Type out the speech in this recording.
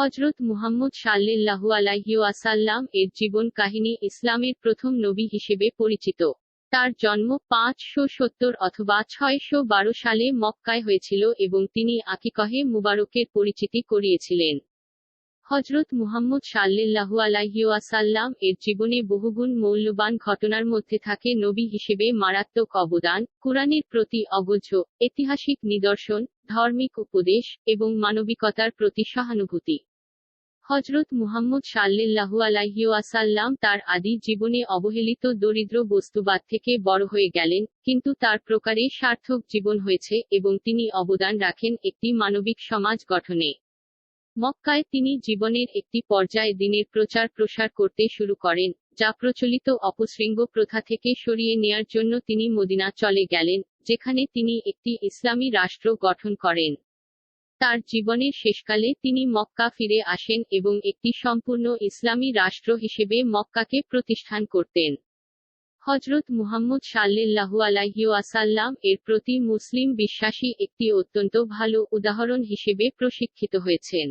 হজরত মুহাম্মদ সাল্লিল্লাহু আলাইহি ওয়াসাল্লাম এর জীবন কাহিনী ইসলামের প্রথম নবী হিসেবে পরিচিত। তার জন্ম পাঁচশো সত্তর অথবা ছয়শো বারো সালে মক্কায় হয়েছিল এবং তিনি আকিকহে মুবারকের পরিচিতি করিয়েছিলেন। হজরত মুহাম্মদ সাল্লিল্লাহু আলাইহি ওয়াসাল্লাম এর জীবনে বহুগুণ মৌল্যবান ঘটনার মধ্যে থাকে নবী হিসেবে মারাত্মক অবদান, কুরআনের প্রতি অগোঝ ঐতিহাসিক নিদর্শন, ধর্মিক উপদেশ এবং মানবিকতার প্রতি সহানুভূতি। হজরত মুহাম্মদ সাল্লিল্লাহু আলাইহি ওয়াসাল্লাম তার আদি জীবনে অবহেলিত দরিদ্র বস্তুবাদ থেকে বড় হয়ে গেলেন, কিন্তু তার প্রকারে সার্থক জীবন হয়েছে এবং তিনি অবদান রাখেন একটি মানবিক সমাজ গঠনে। মক্কায় তিনি জীবনের একটি পর্যায়ে দিনের প্রচার প্রসার করতে শুরু করেন, যা প্রচলিত অপশৃঙ্গ প্রথা থেকে সরিয়ে নেয়ার জন্য তিনি মদিনা চলে গেলেন, যেখানে তিনি একটি ইসলামী রাষ্ট্র গঠন করেন। তার জীবনের শেষকালে তিনি মক্কা ফিরে আসেন এবং একটি সম্পূর্ণ ইসলামী রাষ্ট্র হিসেবে মক্কাকে প্রতিষ্ঠান করতেন। হজরত মুহাম্মদ সাল্লিল্লাহু আলাহিউসাল্লাম এর প্রতি মুসলিম বিশ্বাসী একটি অত্যন্ত ভালো উদাহরণ হিসেবে প্রশিক্ষিত হয়েছেন।